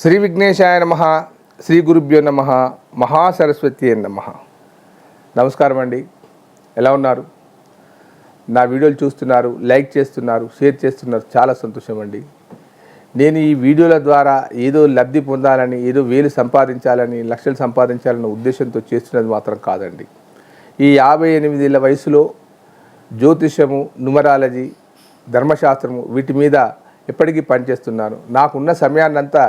శ్రీ విఘ్నేశాయ నమ శ్రీ గురుభ్యో నమ మహాసరస్వతి నమ. నమస్కారం అండి. ఎలా ఉన్నారు? నా వీడియోలు చూస్తున్నారు లైక్ చేస్తున్నారు షేర్ చేస్తున్నారు చాలా సంతోషం అండి. నేను ఈ వీడియోల ద్వారా ఏదో లబ్ధి పొందాలని ఏదో వేలు సంపాదించాలని లక్షలు సంపాదించాలన్న ఉద్దేశంతో చేస్తున్నది మాత్రం కాదండి. ఈ యాభై ఎనిమిదేళ్ళ వయసులో జ్యోతిషము న్యూమరాలజీ ధర్మశాస్త్రము వీటి మీద ఎప్పటికీ పనిచేస్తున్నాను. నాకున్న సమయాన్నంతా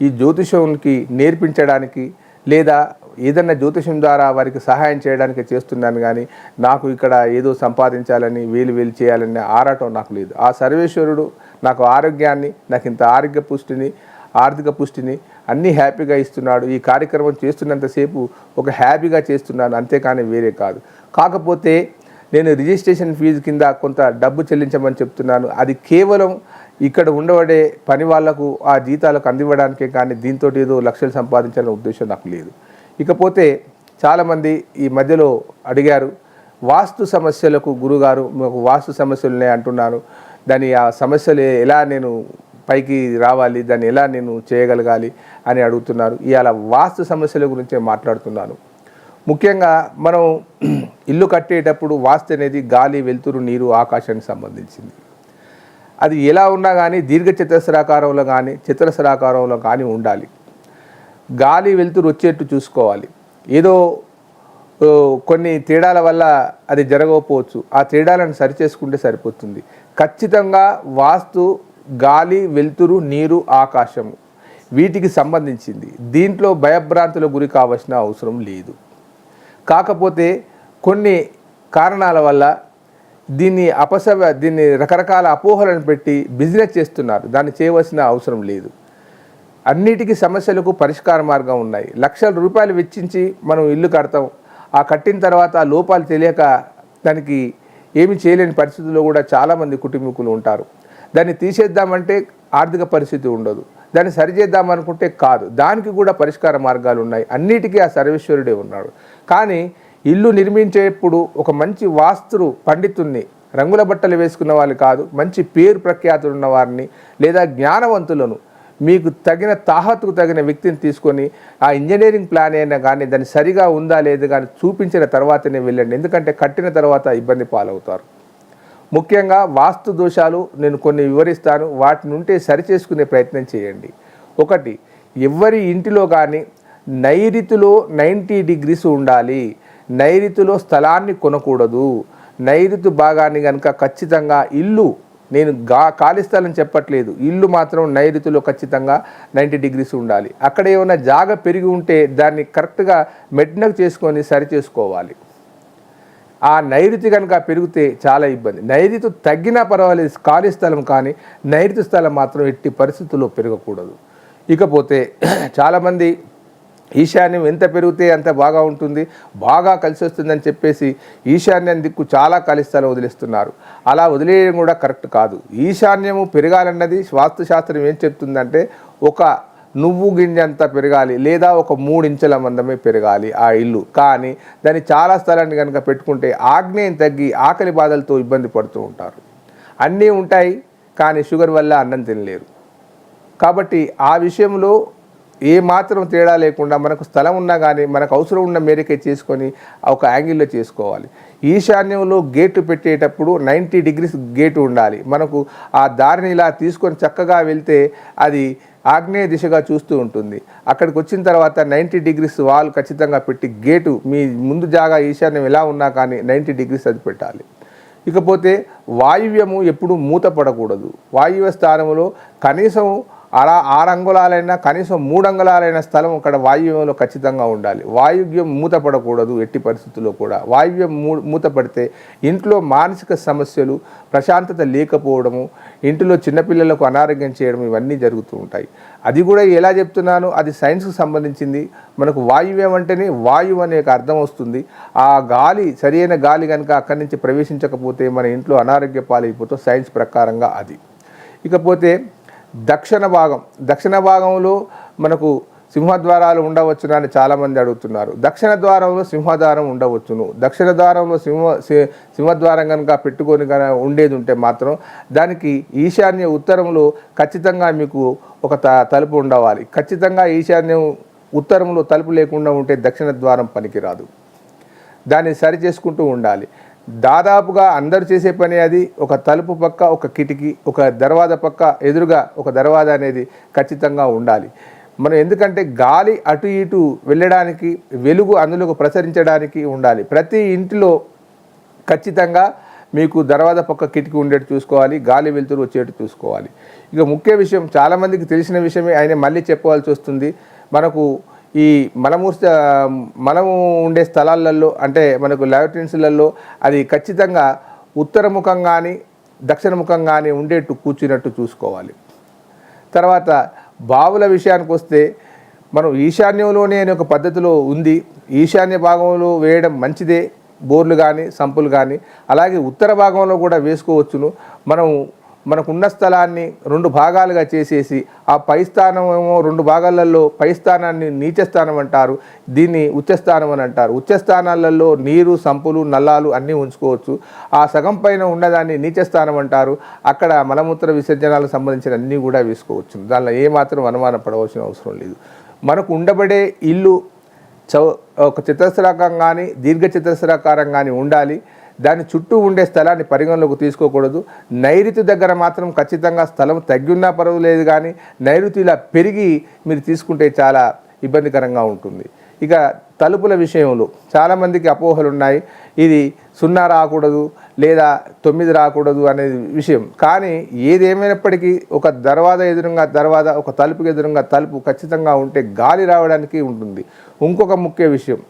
ఈ జ్యోతిషంకి నేర్పించడానికి లేదా ఏదన్నా జ్యోతిషం ద్వారా వారికి సహాయం చేయడానికి చేస్తున్నాను కానీ నాకు ఇక్కడ ఏదో సంపాదించాలని వేలు వేలు చేయాలనే ఆరాటం నాకు లేదు. ఆ సర్వేశ్వరుడు నాకు ఆరోగ్యాన్ని నాకు ఇంత ఆరోగ్య పుష్టిని ఆర్థిక పుష్టిని అన్నీ హ్యాపీగా ఇస్తున్నాడు. ఈ కార్యక్రమం చేస్తున్నంతసేపు ఒక హ్యాపీగా చేస్తున్నాను. అంతేకాని వేరే కాదు. కాకపోతే నేను రిజిస్ట్రేషన్ ఫీజు కింద కొంత డబ్బు చెల్లించమని చెప్తున్నాను. అది కేవలం ఇక్కడ ఉండబడే పని వాళ్ళకు ఆ జీతాలకు అందివ్వడానికే కానీ దీంతో ఏదో లక్షలు సంపాదించాలనే ఉద్దేశం నాకు లేదు. ఇకపోతే చాలామంది ఈ మధ్యలో అడిగారు వాస్తు సమస్యలకు గురుగారు మాకు వాస్తు సమస్యలు ఉన్నాయి అంటున్నారు. దాని ఆ సమస్యలు ఎలా నేను పైకి రావాలి దాన్ని ఎలా నేను చేయగలగాలి? అని అడుగుతున్నారు. ఇవాళ వాస్తు సమస్యల గురించే మాట్లాడుతున్నాను. ముఖ్యంగా మనం ఇల్లు కట్టేటప్పుడు వాస్తు అనేది గాలి వెలుతురు నీరు ఆకాశానికి సంబంధించింది. అది ఎలా ఉన్నా కానీ దీర్ఘ చతురస్రాకారంలో కానీ చతురస్రాకారంలో కానీ ఉండాలి. గాలి వెలుతురు వచ్చేట్టు చూసుకోవాలి. ఏదో కొన్ని తేడాల వల్ల అది జరగకపోవచ్చు. ఆ తేడాలను సరిచేసుకుంటే సరిపోతుంది. ఖచ్చితంగా వాస్తు గాలి వెలుతురు నీరు ఆకాశము వీటికి సంబంధించింది. దీంట్లో భయభ్రాంతుల గురి కావాల్సిన అవసరం లేదు. కాకపోతే కొన్ని కారణాల వల్ల దీన్ని అపసవ దీన్ని రకరకాల అపోహలను పెట్టి బిజినెస్ చేస్తున్నారు. దాన్ని చేయవలసిన అవసరం లేదు. అన్నిటికీ సమస్యలకు పరిష్కార మార్గం ఉన్నాయి. లక్షల రూపాయలు వెచ్చించి మనం ఇల్లు కడతాం. ఆ కట్టిన తర్వాత లోపాలు తెలియక దానికి ఏమి చేయలేని పరిస్థితుల్లో కూడా చాలామంది కుటుంబీకులు ఉంటారు. దాన్ని తీసేద్దామంటే ఆర్థిక పరిస్థితి ఉండదు. దాన్ని సరిచేద్దామనుకుంటే కాదు. దానికి కూడా పరిష్కార మార్గాలు ఉన్నాయి. అన్నిటికీ ఆ సర్వేశ్వరుడే ఉన్నాడు. కానీ ఇల్లు నిర్మించేప్పుడు ఒక మంచి వాస్తు పండితుణ్ణి రంగుల బట్టలు వేసుకున్న వాళ్ళు కాదు మంచి పేరు ప్రఖ్యాతులు ఉన్న వారిని లేదా జ్ఞానవంతులను మీకు తగిన తాహతుకు తగిన వ్యక్తిని తీసుకొని ఆ ఇంజనీరింగ్ ప్లాన్ అయినా కానీ దాన్ని సరిగా ఉందా లేదు కానీ చూపించిన తర్వాతనే వెళ్ళండి. ఎందుకంటే కట్టిన తర్వాత ఇబ్బంది పాలవుతారు. ముఖ్యంగా వాస్తు దోషాలు నేను కొన్ని వివరిస్తాను. వాటిని ఉంటే సరిచేసుకునే ప్రయత్నం చేయండి. ఒకటి ఎవరి ఇంటిలో కానీ నైరుతిలో నైంటీ డిగ్రీస్ ఉండాలి. నైరుతిలో స్థలాన్ని కొనకూడదు. నైరుతి భాగాన్ని కనుక ఖచ్చితంగా ఇల్లు నేను గా ఖాళీ స్థలం చెప్పట్లేదు. ఇల్లు మాత్రం నైరుతిలో ఖచ్చితంగా నైంటీ డిగ్రీస్ ఉండాలి. అక్కడ ఏమైనా జాగ పెరిగి ఉంటే దాన్ని కరెక్ట్గా మెట్నకు చేసుకొని సరి చేసుకోవాలి. ఆ నైరుతి కనుక పెరిగితే చాలా ఇబ్బంది. నైరుతి తగ్గినా పర్వాలేదు ఖాళీ స్థలం కానీ నైరుతి స్థలం మాత్రం ఎట్టి పరిస్థితుల్లో పెరగకూడదు. ఇకపోతే చాలామంది ఈశాన్యం ఎంత పెరిగితే అంత బాగా ఉంటుంది బాగా కలిసి వస్తుందని చెప్పేసి ఈశాన్యం దిక్కు చాలా ఖాళీ వదిలేస్తున్నారు. అలా వదిలేయడం కూడా కరెక్ట్ కాదు. ఈశాన్యము పెరగాలన్నది వాస్తుశాస్త్రం ఏం చెప్తుందంటే ఒక నువ్వు గింజంత పెరగాలి లేదా ఒక మూడు ఇంచుల మందమే పెరగాలి ఆ ఇల్లు. కానీ దాన్ని చాలా స్థలాన్ని కనుక పెట్టుకుంటే ఆగ్నేయం తగ్గి ఆకలి బాధలతో ఇబ్బంది పడుతూ ఉంటారు. అన్నీ ఉంటాయి కానీ షుగర్ వల్ల అన్నం తినలేరు. కాబట్టి ఆ విషయంలో ఏ మాత్రం తేడా లేకుండా మనకు స్థలం ఉన్నా కానీ మనకు అవసరం ఉన్న మేరకే చేసుకొని ఒక యాంగిల్లో చేసుకోవాలి. ఈశాన్యంలో గేటు పెట్టేటప్పుడు నైంటీ డిగ్రీస్ గేటు ఉండాలి. మనకు ఆ దారిని ఇలా తీసుకొని చక్కగా వెళ్తే అది ఆగ్నేయ దిశగా చూస్తూ ఉంటుంది. అక్కడికి వచ్చిన తర్వాత నైంటీ డిగ్రీస్ వాల్ ఖచ్చితంగా పెట్టి గేటు మీ ముందు జాగా ఈశాన్యం ఎలా ఉన్నా కానీ నైంటీ డిగ్రీస్ అది పెట్టాలి. ఇకపోతే వాయువ్యము ఎప్పుడు మూతపడకూడదు. వాయువ్య స్థానంలో కనీసం అలా ఆరు అంగుళాలైనా కనీసం మూడు అంగుళాలైన స్థలం అక్కడ వాయువ్యంలో ఖచ్చితంగా ఉండాలి. వాయువ్యం మూతపడకూడదు ఎట్టి పరిస్థితుల్లో కూడా. వాయువ్యం మూ మూతపడితే ఇంట్లో మానసిక సమస్యలు ప్రశాంతత లేకపోవడము ఇంటిలో చిన్నపిల్లలకు అనారోగ్యం చేయడం ఇవన్నీ జరుగుతూ ఉంటాయి. అది కూడా ఎలా చెప్తున్నాను? అది సైన్స్కి సంబంధించింది. మనకు వాయువ్యం అంటేనే వాయువు అనే ఒక అర్థం వస్తుంది. ఆ గాలి సరైన గాలి కనుక అక్కడి నుంచి ప్రవేశించకపోతే మన ఇంట్లో అనారోగ్య పాలైపోతే సైన్స్ ప్రకారంగా అది. ఇకపోతే దక్షిణ భాగం దక్షిణ భాగంలో మనకు సింహద్వారాలు ఉండవచ్చును అని చాలామంది అడుగుతున్నారు. దక్షిణ ద్వారంలో సింహద్వారం ఉండవచ్చును. దక్షిణ ద్వారంలో సింహ సింహద్వారం కనుక పెట్టుకొని కనుక ఉండేది ఉంటే మాత్రం దానికి ఈశాన్య ఉత్తరంలో ఖచ్చితంగా మీకు ఒక త తలుపు ఉండవాలి. ఖచ్చితంగా ఈశాన్యం ఉత్తరంలో తలుపు లేకుండా ఉంటే దక్షిణ ద్వారం పనికిరాదు. దాన్ని సరి చేసుకుంటూ ఉండాలి. దాదాపుగా అందరు చేసే పని అది. ఒక తలుపు పక్క ఒక కిటికీ ఒక దర్వాజా పక్క ఎదురుగా ఒక దర్వాజా అనేది ఖచ్చితంగా ఉండాలి. మనం ఎందుకంటే గాలి అటు ఇటు వెళ్ళడానికి వెలుగు అందులోకి ప్రసరించడానికి ఉండాలి. ప్రతి ఇంటిలో ఖచ్చితంగా మీకు దర్వాజా పక్క కిటికీ ఉండేట్టు చూసుకోవాలి గాలి వెలుతురు వచ్చేట్టు చూసుకోవాలి. ఇక ముఖ్య విషయం చాలామందికి తెలిసిన విషయమే ఆయన మళ్ళీ చెప్పవలసి వస్తుంది. మనకు ఈ మనము మనము ఉండే స్థలాలలో అంటే మనకు ల్యాబరేటరీస్లలో అది ఖచ్చితంగా ఉత్తరముఖం కానీ దక్షిణముఖం కానీ ఉండేట్టు కూర్చున్నట్టు చూసుకోవాలి. తర్వాత బావుల విషయానికి వస్తే మనం ఈశాన్యంలోనే అనే ఒక పద్ధతిలో ఉంది. ఈశాన్య భాగంలో వేయడం మంచిదే బోర్లు కానీ సంపులు కానీ అలాగే ఉత్తర భాగంలో కూడా వేసుకోవచ్చును. మనం మనకున్న స్థలాన్ని రెండు భాగాలుగా చేసేసి ఆ పై స్థానం ఏమో రెండు భాగాలలో పై స్థానాన్ని నీచ స్థానం అంటారు దీన్ని ఉచ్చస్థానం అని అంటారు. ఉచ్చస్థానాలలో నీరు సంపులు నల్లాలు అన్నీ ఉంచుకోవచ్చు. ఆ సగం పైన ఉన్నదాన్ని నీచ స్థానం అంటారు. అక్కడ మలమూత్ర విసర్జనాలకు సంబంధించిన అన్నీ కూడా వేసుకోవచ్చు. దానిలో ఏమాత్రం అనుమానం పడవలసిన అవసరం లేదు. మనకు ఉండబడే ఇల్లు చౌ ఒక చతురస్రాకం కానీ దీర్ఘ చతురస్రాకారం కానీ ఉండాలి. దాని చుట్టూ ఉండే స్థలాన్ని పరిగణలోకి తీసుకోకూడదు. నైరుతి దగ్గర మాత్రం ఖచ్చితంగా స్థలం తగ్గున్నా పర్వాలేదు కానీ నైరుతి ఇలా పెరిగి మీరు తీసుకుంటే చాలా ఇబ్బందికరంగా ఉంటుంది. ఇక తలుపుల విషయంలో చాలామందికి అపోహలు ఉన్నాయి ఇది సున్నా రాకూడదు లేదా తొమ్మిది రాకూడదు అనేది విషయం. కానీ ఏదేమైనప్పటికీ ఒక దర్వాజ ఎదురుగా దర్వాజ ఒక తలుపుకి ఎదురుగా తలుపు ఖచ్చితంగా ఉంటే గాలి రావడానికి ఉంటుంది. ఇంకొక ముఖ్య విషయం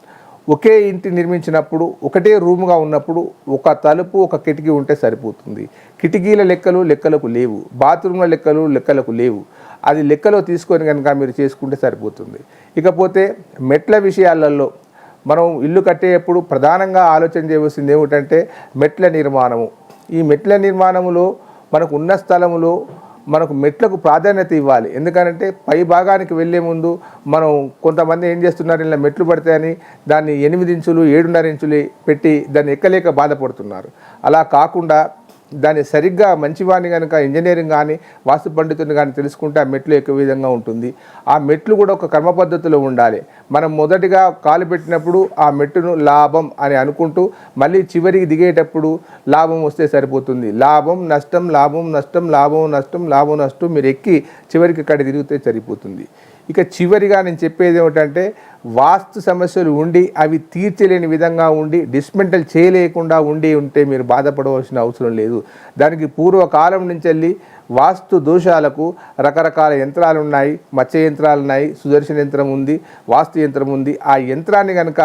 ఒకే ఇంటి నిర్మించినప్పుడు ఒకటే రూముగా ఉన్నప్పుడు ఒక తలుపు ఒక కిటికీ ఉంటే సరిపోతుంది. కిటికీల లెక్కలు లెక్కలకు లేవు. బాత్రూమ్ల లెక్కలు లెక్కలకు లేవు. అది లెక్కలో తీసుకొని కనుక మీరు చేసుకుంటే సరిపోతుంది. ఇకపోతే మెట్ల విషయాలలో మనం ఇల్లు కట్టేటప్పుడు ప్రధానంగా ఆలోచన చేయవలసింది ఏమిటంటే మెట్ల నిర్మాణము. ఈ మెట్ల నిర్మాణములో మనకు ఉన్న స్థలములో మనకు మెట్లకు ప్రాధాన్యత ఇవ్వాలి. ఎందుకంటే పై భాగానికి వెళ్ళే ముందు మనం కొంతమంది ఏం చేస్తున్నారు? ఇలా మెట్లు పడతాయని దాన్ని ఎనిమిది ఇంచులు ఏడున్నర ఇంచులు పెట్టి దాన్ని ఎక్కలేక బాధపడుతున్నారు. అలా కాకుండా దాన్ని సరిగ్గా మంచివాడిని కనుక ఇంజనీరింగ్ కానీ వాస్తు పండితుని కానీ తెలుసుకుంటే ఆ మెట్లు ఎక్కువ విధంగా ఉంటుంది. ఆ మెట్లు కూడా ఒక కర్మ పద్ధతిలో ఉండాలి. మనం మొదటిగా కాలు పెట్టినప్పుడు ఆ మెట్టును లాభం అని అనుకుంటూ మళ్ళీ చివరికి దిగేటప్పుడు లాభం వస్తే సరిపోతుంది. లాభం నష్టం లాభం నష్టం లాభం నష్టం లాభం నష్టం మీరు ఎక్కి చివరికి ఇక్కడ తిరిగితే సరిపోతుంది. ఇక చివరిగా నేను చెప్పేది ఏమిటంటే వాస్తు సమస్యలు ఉండి అవి తీర్చలేని విధంగా ఉండి డిస్మెంటల్ చేయలేకుండా ఉండి ఉంటే మీరు బాధపడవలసిన అవసరం లేదు. దానికి పూర్వకాలం నుంచి వెళ్ళి వాస్తు దోషాలకు రకరకాల యంత్రాలు ఉన్నాయి. మత్స్య యంత్రాలు ఉన్నాయి సుదర్శన యంత్రం ఉంది వాస్తు యంత్రం ఉంది. ఆ యంత్రాన్ని కనుక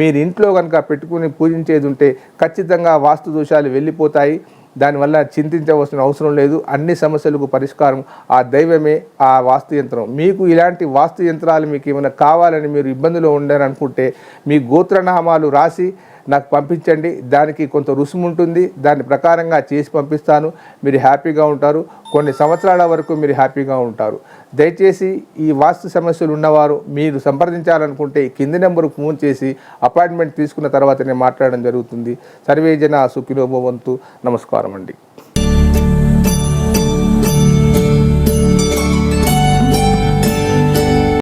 మీరు ఇంట్లో కనుక పెట్టుకుని పూజించేది ఉంటే ఖచ్చితంగా వాస్తు దోషాలు వెళ్ళిపోతాయి. దానివల్ల చింతించవలసిన అవసరం లేదు. అన్ని సమస్యలకు పరిష్కారం ఆ దైవమే ఆ వాస్తు యంత్రం. మీకు ఇలాంటి వాస్తు యంత్రాలు మీకు ఏమైనా కావాలని మీరు ఇబ్బందిలో ఉండారనుకుంటే మీ గోత్రనామాలు రాసి నాకు పంపించండి. దానికి కొంత రుసుము ఉంటుంది. దాని ప్రకారంగా చేసి పంపిస్తాను. మీరు హ్యాపీగా ఉంటారు. కొన్ని సంవత్సరాల వరకు మీరు హ్యాపీగా ఉంటారు. దయచేసి ఈ వాస్తు సమస్యలు ఉన్నవారు మీరు సంప్రదించాలనుకుంటే కింది నెంబర్కు ఫోన్ చేసి అపాయింట్మెంట్ తీసుకున్న తర్వాతనే మాట్లాడడం జరుగుతుంది. సర్వేజన సుఖినోభవంతు నమస్కారం అండి